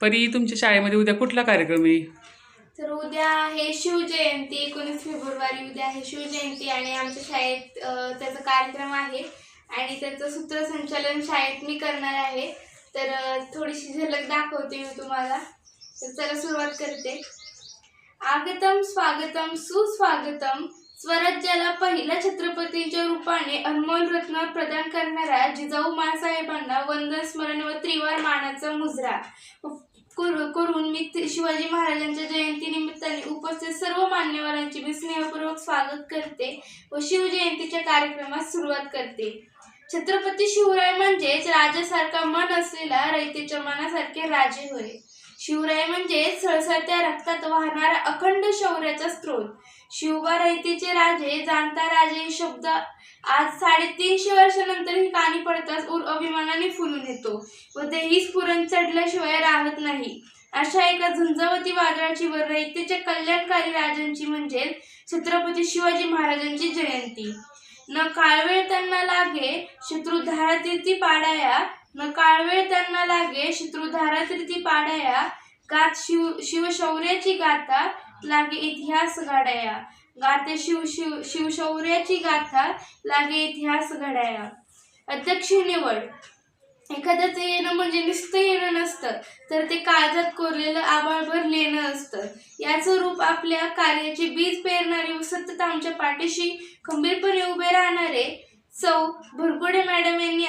परी तुमच्या शाळेमध्ये उद्या कुठला कार्यक्रम आहे? तर उद्या आहे शिवजयंती एकोणीस फेब्रुवारी उद्या आहे शिवजयंती आणि आमच्या शाळेत त्याचा कार्यक्रम आहे आणि त्याचं सूत्रसंचालन शाळेत मी करणार आहे. तर थोडीशी झलक दाखवते मी तुम्हाला. तर चला सुरुवात करते. आगतम स्वागतम सुस्वागतम. स्वराज्याला पहिल्या छत्रपतींच्या रूपाने अनमोल रत्न प्रदान करणाऱ्या जिजाऊ मासाहेबांना वंदन स्मरण व त्रिवार मानाचा मुजरा. करून मी शिवाजी महाराजांच्या जयंती निमित्ताने उपस्थित सर्व मान्यवरांचे मी स्नेहपूर्वक स्वागत करते व शिवजयंतीच्या कार्यक्रमास सुरुवात करते. छत्रपती शिवराय म्हणजेच राजासारखा मन असलेला रयतेच्या मनासारखे राजे होय. शिवराय म्हणजे सळसळत्या रक्तात वाहणारा अखंड शौर्याचा स्रोत. शिवबा रयतेचे राजे जाणता राजे शब्द आज साडेतीनशे वर्षानंतर ही कानी पडताच उर अभिमानाने फुलून येतो व तेही स्फुरण चढल्याशिवाय राहत नाही. अशा एका झुंजावती वादळाची व रयतेच्या कल्याणकारी राजांची म्हणजे छत्रपती शिवाजी महाराजांची जयंती. न काळवेळ त्यांना लागे शत्रू धारातीर्थी पाडाया मग काळवेळ त्यांना लागे शत्रू धारातीर्थी पाडाया गात शिव शिवशौर्याची गाथा लागे इतिहास घडाया. गाते शिव शिव शिवशौर्याची गाथा लागे इतिहास घडाया. अध्यक्ष निवड. एखाद्याचं येणं म्हणजे नुसतं येणं नसतं तर ते काळजात कोरलेलं आबाळभर लेणं असतं. याचं रूप आपल्या कार्याचे बीज पेरणारे व सतत आमच्या पाठीशी खंबीरपणे उभे राहणारे सौ भुरकुडे मॅडम यांनी